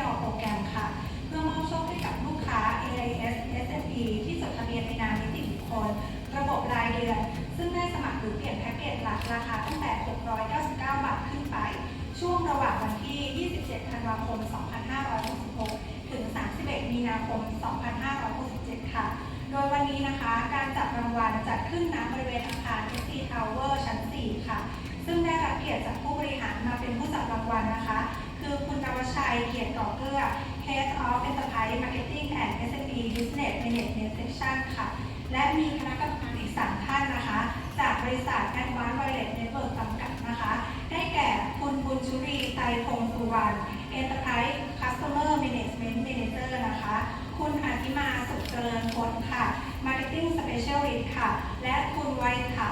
ยอโปรแกรมค่ะ เพื่อมอบโชคให้กับลูกค้า AIS SFP ที่จดทะเบียนในนามนิติบุคคล ระบบรายเดือน ซึ่งได้สมัครหรือเปลี่ยนแพ็กเกจหลักราคาตั้งแต่ 699 บาทขึ้นไป ช่วงระหว่างวันที่ 27 ธันวาคม 2566 ถึง 31 มีนาคม 2567 ค่ะ โดยวันนี้นะคะ การจับรางวัลจัดขึ้นณบริเวณอาคาร SC Tower ชั้น 4 ค่ะ ชัย เกียรติก่อเกลือ Head of Enterprise Marketing and SME Business Management Section ค่ะ และมีคณะกรรมการอีก 3 ท่านนะคะ จากบริษัท Advanced Wireless Network จำกัดนะคะ ได้แก่คุณบุญชุรีไตรพงศ์สุวรรณ Enterprise Customer Management Manager นะคะ คุณอาทิมาสุขเจริญพลค่ะ Marketing Specialist ค่ะ และคุณไวยถา